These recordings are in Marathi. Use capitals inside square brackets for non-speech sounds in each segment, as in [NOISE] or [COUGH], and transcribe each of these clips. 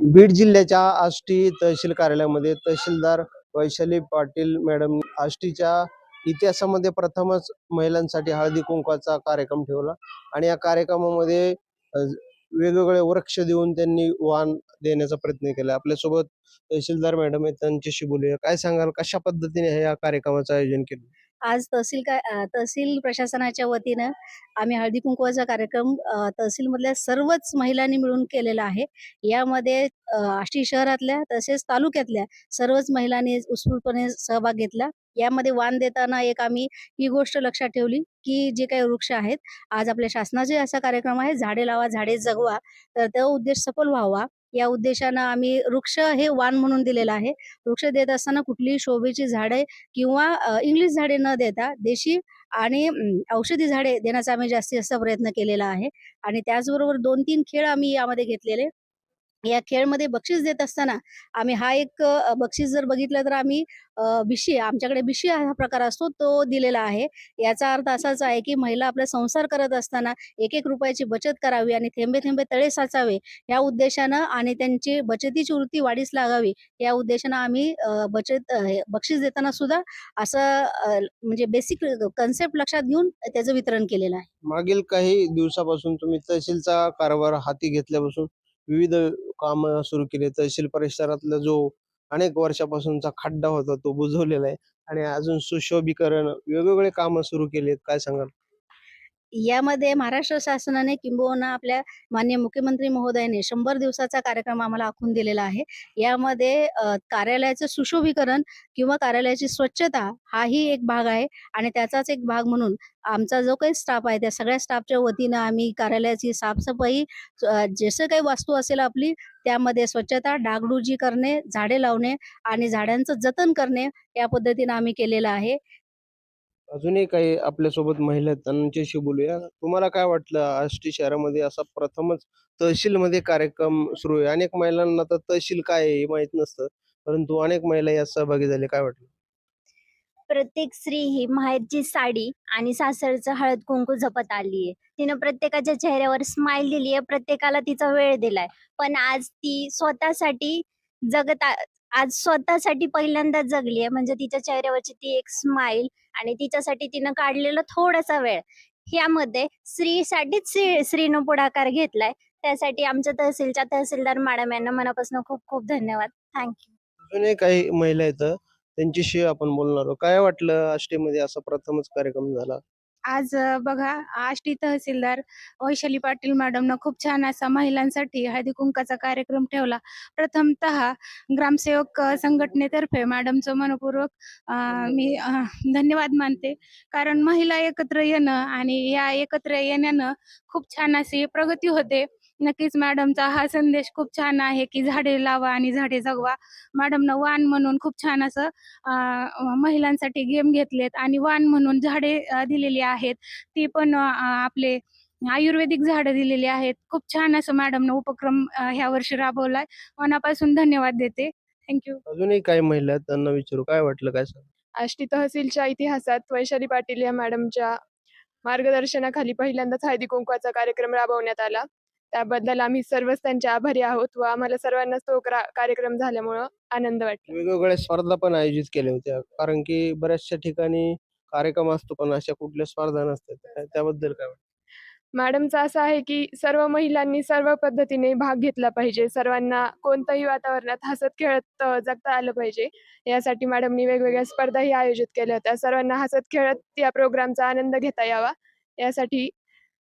बीड जिल्ह्याच्या आष्टी तहसील कार्यालयामध्ये तहसीलदार वैशाली पाटील मॅडम आष्टीच्या इतिहासामध्ये प्रथमच महिलांसाठी हळदी कुंकवाचा कार्यक्रम ठेवला आणि या कार्यक्रमामध्ये वेगवेगळे वृक्ष देऊन त्यांनी वाण देण्याचा प्रयत्न केला. आपल्यासोबत तहसीलदार मॅडम आहेत त्यांच्याशी बोलूया. काय सांगाल कशा पद्धतीने हे या कार्यक्रमाचं आयोजन केलं? आज तहसील काय तहसील प्रशासनाच्या वतीनं आम्ही हळदी कुंकवाचा कार्यक्रम तहसीलमधल्या सर्वच महिलांनी मिळून केलेला आहे. यामध्ये आष्टी शहरातल्या तसेच तालुक्यातल्या सर्वच महिलांनी उत्स्फूर्तपणे सहभाग घेतला. यामध्ये वाण देताना एक आम्ही ही गोष्ट लक्षात ठेवली की जे काही वृक्ष आहेत आज आपल्या शासनाचे असा कार्यक्रम आहे झाडे लावा झाडे जगवा तर तो उद्देश सफल व्हावा. या उद्देशानं आम्ही वृक्ष हे वाण म्हणून दिलेलं आहे. वृक्ष देत असताना कुठलीही शोभेची झाडे किंवा इंग्लिश झाडे न देता देशी आणि औषधी झाडे देण्याचा आम्ही जास्तीत जास्त प्रयत्न केलेला आहे. आणि त्याचबरोबर दोन तीन खेळ आम्ही यामध्ये घेतलेले. या खेळमध्ये बक्षीस देत असताना आम्ही हा एक बक्षीस जर बघितलं तर आम्ही बिशी आमच्याकडे बिशी हा प्रकार असतो तो दिलेला आहे. याचा अर्थ असाच आहे की महिला आपला संसार करत असताना एक एक रुपयाची बचत करावी आणि थेंबे थेंबे तळे साचावे या उद्देशानं आणि त्यांची बचतीची वृत्ती वाढीस लागावी या उद्देशानं आम्ही बचत हे बक्षीस देताना सुद्धा असं म्हणजे बेसिक कन्सेप्ट लक्षात घेऊन त्याचं वितरण केलेलं आहे. मागील काही दिवसापासून तुम्ही तहसीलचा कारभार हाती घेतल्यापासून विविध काम सुरू केले तहसील परिसरातला जो अनेक वर्षापासूनचा खड्डा होता तो बुजवलेला आहे. आणि अजून सुशोभीकरण वेगवेगळे काम सुरू केलेत. काय सांगाल? यामध्ये महाराष्ट्र शासनाने किंबहुना आपल्या मान्य मुख्यमंत्री महोदयाने शंभर दिवसाचा कार्यक्रम आम्हाला आखून दिलेला आहे. यामध्ये कार्यालयाचं सुशोभीकरण किंवा कार्यालयाची स्वच्छता हाही एक भाग आहे आणि त्याचाच एक भाग म्हणून आमचा जो काही स्टाफ आहे त्या सगळ्या स्टाफच्या वतीनं आम्ही कार्यालयाची साफसफाई जसं काही वास्तू असेल आपली त्यामध्ये स्वच्छता डागडुजी करणे झाडे लावणे आणि झाडांचं जतन करणे या पद्धतीनं आम्ही केलेलं आहे. अजूनही काही आपल्यासोबत महिला आहेत त्यांच्याशी बोलूया. तुम्हाला काय वाटलं? आष्टी शहरामध्ये असा प्रथमच तहसीलमध्ये कार्यक्रम सुरू आहे. अनेक महिलांना तर तहसील काय आहे हे माहीत नसतं परंतु अनेक महिला यात सहभागी झाले. काय वाटलं? प्रत्येक स्त्री ही माहेरची साडी आणि सासरचं हळद कुंकू जपत आली आहे. तिनं प्रत्येकाच्या चेहऱ्यावर स्माइल दिली आहे. प्रत्येकाला तिचा वेळ दिलाय. पण आज ती स्वतःसाठी जगता आज स्वतःसाठी पहिल्यांदा जगली आहे म्हणजे तिच्या चेहऱ्यावरची ती एक स्माइल आणि तिच्यासाठी तिनं काढलेला थोडासा वेळ. यामध्ये स्त्रीसाठीच स्त्री स्त्रीनं पुढाकार घेतलाय. त्यासाठी आमच्या तहसीलच्या तहसीलदार मॅडम यांना मनापासून खूप खूप धन्यवाद. थँक्यू अजूनही काही महिला आहेत त्यांच्याशी आपण बोलणार आहोत. काय वाटलं आष्टीमध्ये असा प्रथमच कार्यक्रम झाला? आज बघा आष्टी तहसीलदार वैशाली पाटील मॅडमनं खूप छान असा महिलांसाठी हळदी कुंकाचा कार्यक्रम ठेवला. प्रथमतः ग्रामसेवक संघटनेतर्फे मॅडमचं मनपूर्वक मी धन्यवाद मानते. कारण महिला एकत्र येणं आणि या एकत्र येण्यानं खूप छान अशी प्रगती होते. नक्कीच मॅडमचा हा संदेश खूप छान आहे की झाडे लावा आणि झाडे जगवा. मॅडमनं वाण म्हणून खूप छान असं महिलांसाठी गेम घेतलेत आणि वाण म्हणून झाडे दिलेली आहेत. ती पण आपले आयुर्वेदिक झाडं दिलेली आहेत. खूप छान असं मॅडमनं उपक्रम ह्या वर्षी राबवलाय. मनापासून धन्यवाद देते. थँक्यू अजूनही काही महिला त्यांना विचारू काय वाटलं काय सांग? आष्टी तहसीलच्या इतिहासात वैशाली पाटील या मॅडमच्या मार्गदर्शनाखाली पहिल्यांदाच हळदी कुंकवाचा कार्यक्रम राबवण्यात आला. त्याबद्दल आम्ही सर्वच त्यांचे आभारी आहोत व आम्हाला सर्वांनाच तो क्रा- कार्यक्रम झाल्यामुळं आनंद वाटला. वेगवेगळ्या स्पर्धा पण आयोजित केल्या होत्या. कारण की बऱ्याचशा ठिकाणी कार्यक्रम असतो पण अशा कुठल्या स्पर्धा नसतात. त्या- त्याबद्दल काय वाटतं? मॅडमचं असं आहे की सर्व महिलांनी सर्व पद्धतीने भाग घेतला पाहिजे. सर्वांना कोणत्याही वातावरणात हसत खेळत अ, जगता आलं पाहिजे. यासाठी मॅडमनी वेगवेगळ्या स्पर्धाही आयोजित केल्या होत्या. सर्वांना हसत खेळत या प्रोग्रामचा आनंद घेता यावा. यासाठी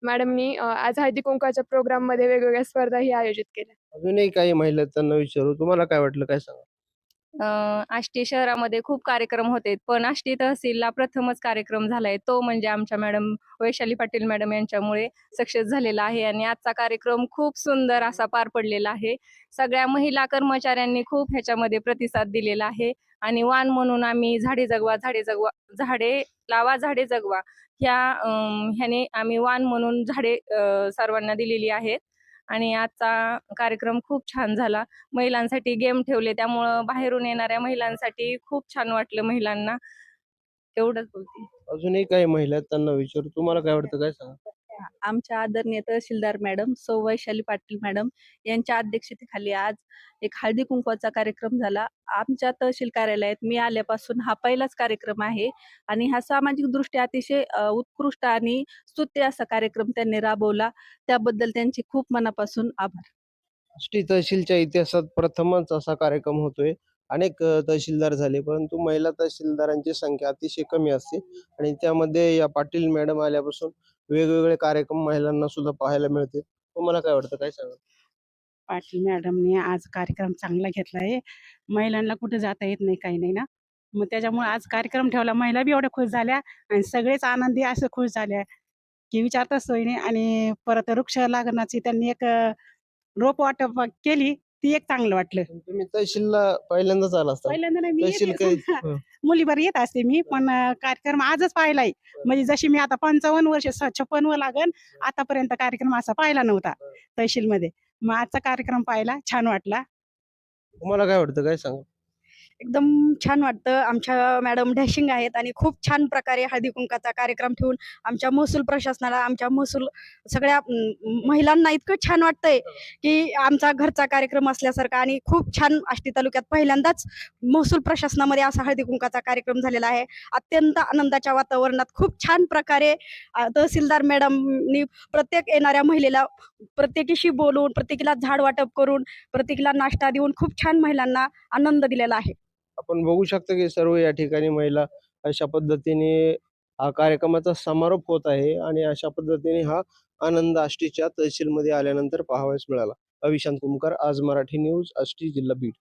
मॅडमनी आज हळदी कुंकाच्या प्रोग्राममध्ये वेगवेगळ्या स्पर्धाही आयोजित केल्या. अजूनही काही महिला त्यांना विचारू तुम्हाला काय वाटलं काय सांगा? अ, आष्टी शहरामध्ये खूप कार्यक्रम होते पण आष्टी तहसीलला प्रथमच कार्यक्रम झालाय तो म्हणजे आमच्या मॅडम वैशाली पाटील मॅडम यांच्यामुळे सक्सेस झालेला आहे आणि आजचा कार्यक्रम खूप सुंदर असा पार पडलेला आहे. सगळ्या महिला कर्मचाऱ्यांनी खूप ह्याच्यामध्ये प्रतिसाद दिलेला आहे. आणि वाण म्हणून आम्ही झाडे जगवा झाडे जगवा झाडे लावा झाडे जगवा. ह्या ह्याने आम्ही वाण म्हणून झाडे सर्वांना दिलेली आहेत. आणि आजचा कार्यक्रम खूप छान झाला. महिलांसाठी गेम ठेवले त्यामुळं बाहेरून येणाऱ्या महिलांसाठी खूप छान वाटलं महिलांना. एवढंच बोलते. अजूनही काही महिला आहेत त्यांना विचारू. तुम्हाला काय वाटतं काय सांगा आमच्या आदरणीय तहसीलदार मॅडम सौ वैशाली पाटील मॅडम यांच्या अध्यक्षतेखाली आज एक हळदी कुंकवाचा कार्यक्रम झाला. आमच्या तहसील कार्यालयात मी आल्यापासून हा पहिलाच कार्यक्रम आहे आणि हा सामाजिक दृष्ट्या अतिशय उत्कृष्ट आणि स्तुत्य असा कार्यक्रम त्यांनी राबवला. त्याबद्दल त्यांचे खूप मनापासून आभार. आष्टी तहसीलच्या इतिहासात प्रथमच असा कार्यक्रम होतोय. अनेक तहसीलदार झाले परंतु महिला तहसीलदारांची संख्या अतिशय कमी असते आणि त्यामध्ये या पाटील मॅडम आल्यापासून वेगवेगळे कार्यक्रम महिलांना सुद्धा पाहायला मिळते तुम्हाला काय वाटतं? काय सांगा पाटील मॅडमने आज कार्यक्रम चांगला घेतला आहे महिलांना कुठे जाता येत नाही काही नाही ना. मग त्याच्यामुळे आज कार्यक्रम ठेवला. महिला बी एवढ्या खुश झाल्या आणि सगळेच आनंदी असं खुश झाल्या की विचारता सोयीने नाही आणि परत वृक्ष लागण्याची त्यांनी एक रोप वाटप केली. ती एक चांगलं वाटलं. तुम्ही तहसीलला पहिल्यांदाच आला असता. पहिल्यांदा नाही मी तहसील येते. काही हं. [LAUGHS] येत असते मी पण अं, कार्यक्रम आजच पाहिलाय. म्हणजे जशी मी आता पंचावन्न वर्ष छप्पन्न लागन आतापर्यंत कार्यक्रम असा पाहिला नव्हता तहसीलमध्ये. मग आजचा कार्यक्रम पाहिला छान वाटला. तुम्हाला काय वाटतं? काय सांगा एकदम छान वाटतं. आमच्या मॅडम डॅशिंग आहेत आणि खूप छान प्रकारे हळदी कुंकाचा कार्यक्रम ठेवून आमच्या महसूल प्रशासनाला आमच्या महसूल सगळ्या महिलांना इतकं छान वाटतंय की आमचा घरचा कार्यक्रम असल्यासारखा आणि खूप छान आष्टी तालुक्यात पहिल्यांदाच महसूल प्रशासनामध्ये असा हळदी कुंकाचा कार्यक्रम झालेला आहे. अत्यंत आनंदाच्या वातावरणात खूप छान प्रकारे तहसीलदार मॅडमनी प्रत्येक येणाऱ्या महिलेला प्रत्येकीशी बोलून प्रत्येकीला झाड वाटप करून प्रत्येकीला नाश्ता देऊन खूप छान महिलांना आनंद दिलेला आहे. आपण बघू शकतो की सर्व या ठिकाणी महिला अशा पद्धतीने हा कार्यक्रमाचा समारोप होत आहे आणि अशा पद्धतीने हा आनंद आष्टीच्या तहसीलमध्ये आल्यानंतर पाहावयास मिळाला. अविशांत कुमकर आज मराठी न्यूज आष्टी जिल्हा बीड.